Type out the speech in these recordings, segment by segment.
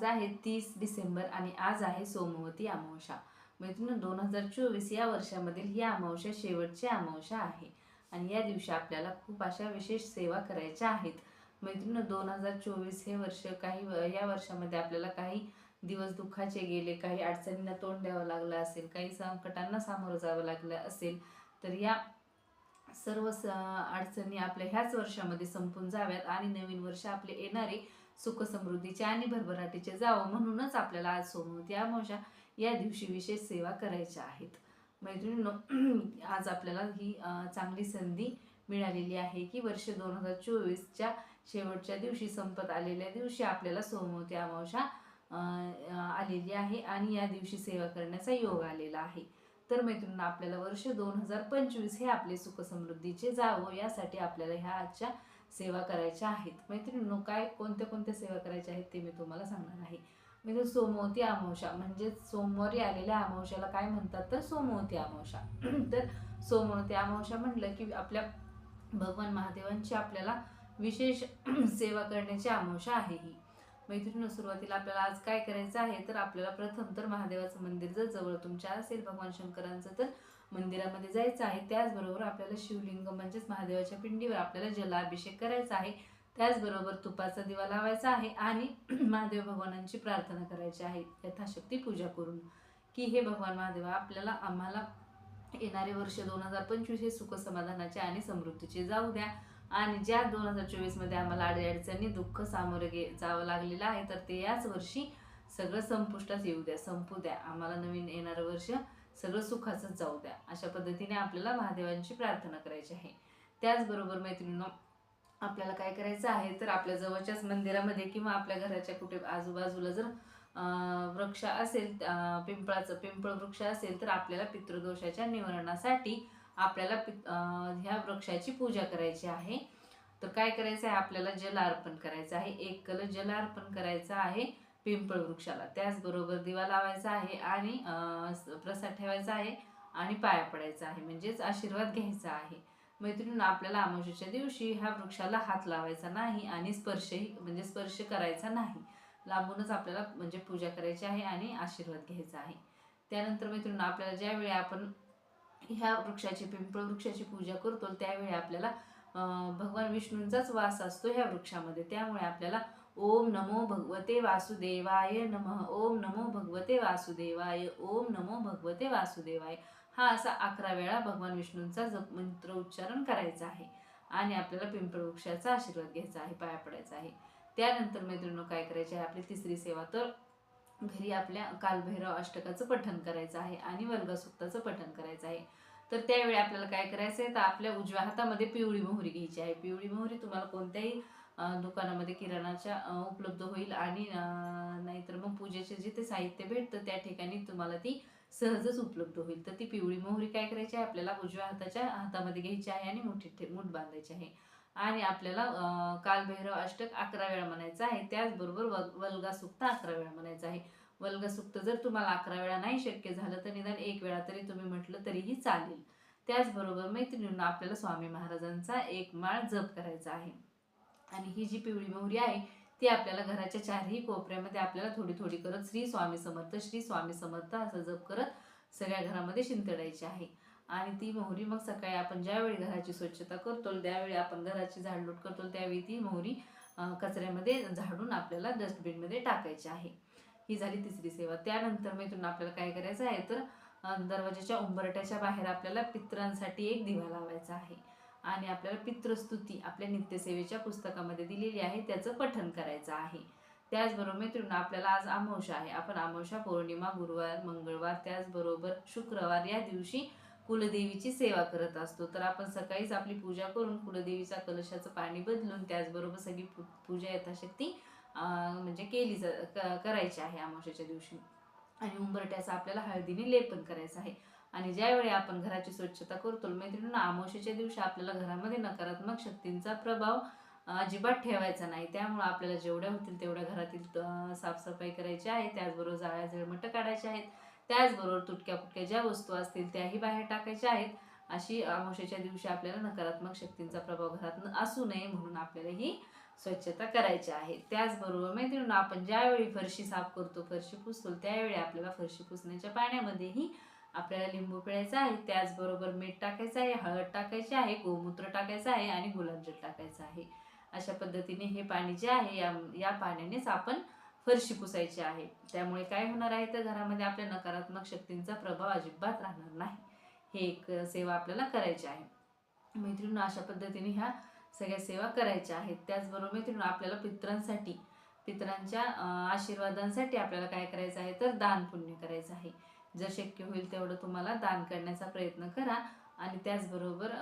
आज आहे तीस डिसेंबर आणि आज आहे सोमवती अमावस्या. म्हणजे मैत्रिणी दोन हजार चोवीस या वर्षामधील ही अमावस्या शेवटची अमावस्या आहे. आणि या दिवशी आपल्याला खूप अशा विशेष सेवा करायच्या आहेत. म्हणजे मैत्रिणी दोन हजार चोवीस हे वर्ष काही या वर्षामध्ये आपल्याला काही दिवस दुःखाचे गेले काही अडचणींना तोंड द्यावं लागलं असेल काही संकटांना सामोरं जावं लागलं असेल तर या सर्व स अडचणी आपल्या ह्याच वर्षामध्ये संपून जाव्यात आणि नवीन वर्ष आपले येणारे सुख समृद्धीचे आणि भरभराटीचे जावं म्हणूनच आपल्याला आज सोमवती अमावस्या या दिवशी विशेष सेवा करायच्या आहेत. मैत्रिणींनो आज आपल्याला ही चांगली संधी मिळालेली आहे की वर्ष दोन हजार चोवीसच्या शेवटच्या दिवशी संपत आलेल्या दिवशी आपल्याला सोमवती अमावश्या आलेली आहे आणि या दिवशी सेवा करण्याचा योग आलेला आहे. तर मैत्रिणींना आपल्याला वर्ष दोन हजार पंचवीस हे आपले सुख समृद्धीचे जावं यासाठी आपल्याला ह्या आजच्या सेवा करायच्या आहेत. मैत्रिणींनो काय कोणत्या कोणत्या सेवा करायच्या आहेत ते मी तुम्हाला सांगणार आहे. म्हणजे सोमवती अमावश्या म्हणजे सोमवारी आलेल्या अमावश्याला काय म्हणतात तर सोमवती अमावश्या तर सोमवती अमावश्या म्हटलं की आपल्या भगवान महादेवांची आपल्याला विशेष सेवा करण्याची अमावशा आहे ही. मैत्रिणी सुरुवातीला आपल्याला आज काय करायचं आहे? तर आपल्याला प्रथम तर महादेवाचं मंदिर जर जवळ तुमच्या असेल भगवान शंकरांचं तर मंदिरामध्ये जायचं आहे त्याचबरोबर आपल्याला शिवलिंग म्हणजेच महादेवाच्या पिंडीवर आपल्याला जलाभिषेक करायचा आहे. त्याचबरोबर तुपाचा दिवा लावायचा आहे आणि महादेव भगवानांची प्रार्थना करायची आहे. यथाशक्ती पूजा करून की हे भगवान महादेवा आपल्याला आम्हाला येणारे वर्ष दोन हजार पंचवीस हे सुख समाधानाचे आणि समृद्धीचे जाऊ द्या. आणि ज्या दोन हजार चोवीसमध्ये आम्हाला अडीअडचणी दुःख सामोरे गे जावं लागलेलं आहे तर ते याच वर्षी सगळं संपुष्टात येऊ द्या संपू द्या. आम्हाला नवीन येणारं वर्ष सगळं सुखाचंच जाऊ द्या. अशा पद्धतीने आपल्याला महादेवांची प्रार्थना करायची आहे. त्याचबरोबर मैत्रिणींनो आपल्याला काय करायचं आहे तर आपल्या जवळच्याच मंदिरामध्ये किंवा आपल्या घराच्या कुठे आजूबाजूला जर अं, वृक्ष असेल पिंपळाचं पिंपळ वृक्ष असेल तर आपल्याला पितृदोषाच्या निवारणासाठी आपल्याला ह्या वृक्षाची पूजा करायची आहे. तर काय करायचं आहे? आपल्याला जल अर्पण करायचं आहे. एक कल जल अर्पण करायचं आहे. पिंपळ वृक्षाला. त्याचबरोबर दिवा लावायचा आहे आणि प्रसाद ठेवायचा आहे आणि पाया पडायचा आहे. म्हणजेच आशीर्वाद घ्यायचा आहे. मैत्रिणींनो आपल्याला अमावस्येच्या दिवशी ह्या वृक्षाला हात लावायचा नाही आणि स्पर्शही म्हणजे स्पर्श करायचा नाही. लांबूनच आपल्याला म्हणजे पूजा करायची आहे आणि आशीर्वाद घ्यायचा आहे. त्यानंतर मैत्रिणींना आपल्याला ज्यावेळी आपण ह्या वृक्षाची पिंपळ वृक्षाची पूजा करतो त्यावेळी आपल्याला भगवान विष्णूंचाच वास असतो ह्या वृक्षामध्ये. त्यामुळे आपल्याला ओम नमो भगवते वासुदेवाय नमः. ओम नमो भगवते वासुदेवाय. ओम नमो भगवते वासुदेवाय. हा असा अकरा वेळा भगवान विष्णूंचा जप मंत्र उच्चारण करायचा आहे. आणि आपल्याला पिंपळ वृक्षाचा आशीर्वाद घ्यायचा आहे पाया पडायचा आहे. त्यानंतर मैत्रिणी काय करायचे आहे? आपली तिसरी सेवा तर घरी आपल्या कालभैरव अष्टकाचं पठण करायचं आहे आणि वर्गसुक्ताचं पठण करायचं आहे. तर त्यावेळी आपल्याला काय करायचं आहे तर आपल्या उजव्या हातामध्ये पिवळी मोहरी घ्यायची आहे. पिवळी मोहरी तुम्हाला कोणत्याही दुकानामध्ये किराणाच्या उपलब्ध होईल आणि नाहीतर मग पूजेचे जिथे साहित्य भेटतं त्या ठिकाणी तुम्हाला ती सहजच उपलब्ध होईल. तर ती पिवळी मोहरी काय करायची आहे? आपल्याला उजव्या हाताच्या हातामध्ये घ्यायची आहे आणि मोठी ठे- मूठ बांधायची आहे. आणि आपल्याला कालभैरव अष्टक अकरा वेळा म्हणायचं आहे. त्याचबरोबर वल वल्गा सुक्त अकरा वेळा म्हणायचं आहे. वल्ग सुक्त जर तुम्हाला अकरा वेळा नाही शक्य झालं तर निदान एक वेळा तरी तुम्ही म्हटलं तरीही चालेल. त्याचबरोबर मैत्रिणींना आपल्याला स्वामी महाराजांचा एक माळ जप करायचा आहे. आणि ही जी पिवळी मोहरी आहे ती आपल्याला घराच्या चारही कोपऱ्यामध्ये आपल्याला थोडी थोडी करत श्री स्वामी समर्थ श्री स्वामी समर्थ असं जप करत सगळ्या घरामध्ये शिंतडायची आहे. आणि ती मोहरी मग सकाळी आपण ज्यावेळी घराची स्वच्छता करतो त्यावेळी आपण घराची झाडलोट करतो त्यावेळी ती मोहरी कचऱ्यामध्ये झाडून आपल्याला डस्टबिनमध्ये टाकायची आहे. ही झाली तिसरी सेवा. त्यानंतर मैत्रीण आपल्याला काय करायचं आहे? तर दरवाजाच्या उंबरट्याच्या बाहेर आपल्याला पित्रांसाठी एक दिवा लावायचा आहे. आणि आपल्याला पितृस्तुती आपल्या नित्यसेवेच्या पुस्तकामध्ये दिलेली आहे त्याचं पठन करायचं आहे. त्याचबरोबर मित्रांनो आपल्याला आज अमावश्या आहे. आपण अमावश्या पौर्णिमा गुरुवार मंगळवार त्याचबरोबर शुक्रवार या दिवशी कुलदेवीची सेवा करत असतो. तर आपण सकाळीच आपली पूजा करून कुलदेवीचा कलशाचं पाणी बदलून त्याचबरोबर सगळी पूजा यथाशक्ती म्हणजे केली जा करायची आहे अमावश्याच्या दिवशी. आणि उंबरट्याचा आपल्याला हळदीने लेपन करायचं आहे. आणि ज्यावेळी आपण घराची स्वच्छता करतो मैत्रिणींना आमोशीच्या दिवशी आपल्याला घरामध्ये नकारात्मक शक्तींचा प्रभाव अजिबात ठेवायचा नाही. त्यामुळं आपल्याला जेवढ्या होतील तेवढ्या घरातील साफसफाई करायची आहे. त्याचबरोबर जाळ्या जळमटं काढायचे आहेत. त्याचबरोबर तुटक्या फुटक्या ज्या वस्तू असतील त्याही बाहेर टाकायच्या आहेत. अशी अमावस्येच्या दिवशी आपल्याला नकारात्मक शक्तींचा प्रभाव घरात असू नये म्हणून आपल्याला ही स्वच्छता करायची आहे. त्याचबरोबर मैत्रिणी आपण ज्यावेळी फरशी साफ करतो फरशी पुसतो त्यावेळी आपल्याला फरशी पुसण्याच्या पाण्यामध्येही आपल्याला लिंबू पिळायचा आहे. त्याचबरोबर मीठ टाकायचं आहे हळद टाकायची आहे गोमूत्र टाकायचं आहे आणि गुलाबजल टाकायचं आहे. अशा पद्धतीने हे पाणी जे आहे या या पाण्यानेच आपण फरशी पुसायची आहे. त्यामुळे काय होणार आहे तर घरामध्ये आपल्या नकारात्मक शक्तींचा प्रभाव अजिबात राहणार नाही. हे एक सेवा आपल्याला करायची आहे. मैत्रिणी अशा पद्धतीने ह्या सगळ्या सेवा करायच्या आहेत. त्याचबरोबर मित्रांनो आपल्याला पित्रांसाठी पित्रांच्या आशीर्वादांसाठी आपल्याला काय करायचं आहे? तर दान पुण्य करायचं आहे. जर शक्य होईल तेवढं तुम्हाला दान करण्याचा प्रयत्न करा आणि त्याचबरोबर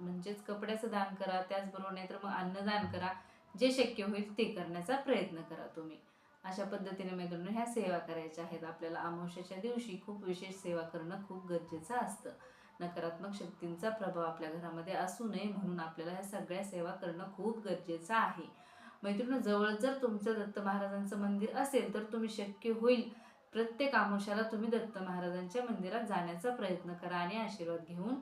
म्हणजेच कपड्याचं दान करा. त्याचबरोबर नाहीतर मग अन्नदान करा. जे शक्य होईल ते करण्याचा प्रयत्न करा तुम्ही. अशा पद्धतीने मित्रांनो ह्या सेवा करायच्या आहेत. आपल्याला अमावस्याच्या दिवशी खूप विशेष सेवा करणं खूप गरजेचं असतं. नकारात्मक शक्तींचा प्रभाव आपल्या घरामध्ये असू नये म्हणून आपल्याला ह्या सगळ्या सेवा करणं खूप गरजेचं आहे. मैत्रिणी जवळ जर तुमचं दत्त महाराजांचं मंदिर असेल तर तुम्ही शक्य होईल प्रत्येक आमोशाला तुम्ही दत्त महाराजांच्या मंदिरात जाण्याचा प्रयत्न करा आणि आशीर्वाद घेऊन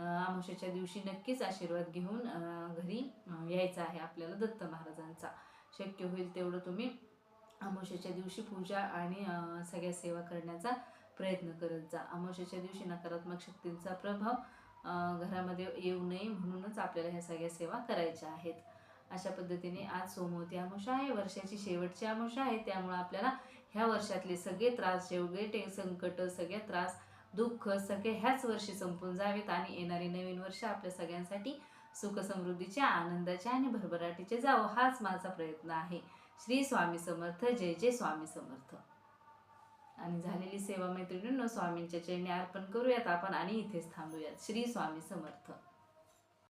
आमोशाच्या दिवशी नक्कीच आशीर्वाद घेऊन घरी यायचा यायचं आहे आपल्याला दत्त महाराजांचा. शक्य होईल तेवढं तुम्ही आमोशाच्या दिवशी पूजा आणि सगळ्या सेवा करण्याचा प्रयत्न करत जा. अमावस्याच्या दिवशी नकारात्मक शक्तींचा प्रभाव घरामध्ये येऊ नये म्हणूनच आपल्याला ह्या सगळ्या सेवा करायच्या आहेत. अशा पद्धतीने आज सोमवती अमावस्या आहे. वर्षाची शेवटची अमावस्या आहे. त्यामुळे आपल्याला ह्या वर्षातले सगळे त्रास जेवढे टे संकट सगळे त्रास दुःख सगळे ह्याच वर्षी संपून जावेत आणि येणारे नवीन वर्ष आपल्या सगळ्यांसाठी सुख समृद्धीचे आनंदाचे आणि भरभराटीचे जावं हाच माझा प्रयत्न आहे. श्री स्वामी समर्थ. जय जय स्वामी समर्थ. आणि झालेली सेवा मैत्रिणींनो स्वामींच्या चरणी अर्पण करूयात आपण आणि इथेच थांबूयात. श्री स्वामी समर्थ.